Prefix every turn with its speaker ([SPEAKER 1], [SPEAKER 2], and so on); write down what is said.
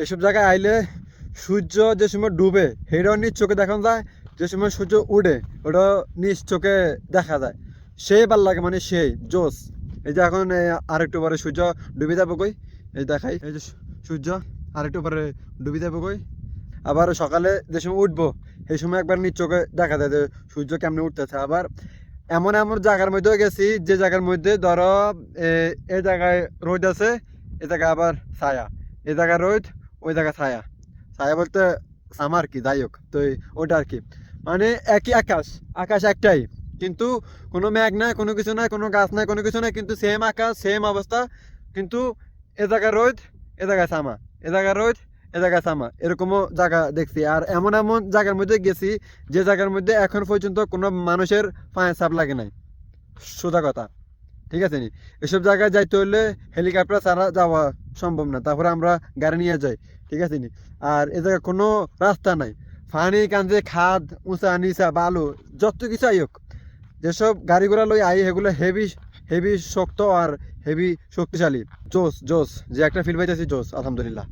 [SPEAKER 1] এসব জায়গায় আইলে সূর্য যে সময় ডুবে সেটাও নিজ চোখে দেখানো যায়, যে সময় সূর্য উঠে ওটা নিজ চোখে দেখা যায়। সেই ভালো লাগে মানে সেই জোস এই যে এখন আরেকটু পরে সূর্য ডুবে যাব কই? এই দেখাই, এই যে সূর্য আরেকটু পরে ডুবে যাব কই? আবার সকালে যে সময় উঠবো, সেই সময় একবার নিজ চোখে দেখা যায় যে সূর্য কেমনে উঠতেছে। আবার এমন এমন জায়গার মধ্যেও গেছি, যে জায়গার মধ্যে ধরো এই জায়গায় রোদ আছে, এ জায়গায় আবার ছায়া। এ জায়গায় রোদ ওই জায়গায় ছায়া। ছায়া বলতে আমার কি, যাই হোক। তো ওটা আর কি। মানে একই আকাশ আকাশ একটাই। কিন্তু কোনো মেঘ নাই, কোনো কিছু নাই, কোনো গাছ নাই, কোনো কিছু নাই, কিন্তু সেম আকাশ সেম অবস্থা। কিন্তু এ জায়গায় রোদ, এ জায়গায় সামা এ জায়গায় রোদ, এ জায়গায় সামা এরকমও জায়গা দেখছি। আর এমন এমন জায়গার মধ্যে গেছি, যে জায়গার মধ্যে এখন পর্যন্ত কোনো মানুষের পায়ে চাপ লাগে নাই। সোজা কথা। ঠিক আছে নি? এসব জায়গায় যাইতে হলে হেলিকপ্টার ছাড়া যাওয়া সম্ভব না, তারপরে আমরা গাড়ি নিয়ে যাই, ঠিক আছে নি? আর এ জায়গায় কোনো রাস্তা নাই। ফানি কাঁদে খাদ, উঁচা, নিচা, বালু, যত কিছু আই হোক, যেসব গাড়ি ঘোড়া লই আই এগুলো হেভি হেভি শক্ত আর হেভি শক্তিশালী। জোস জোস যে একটা ফিল পাইতেছি জোস আলহামদুলিল্লাহ।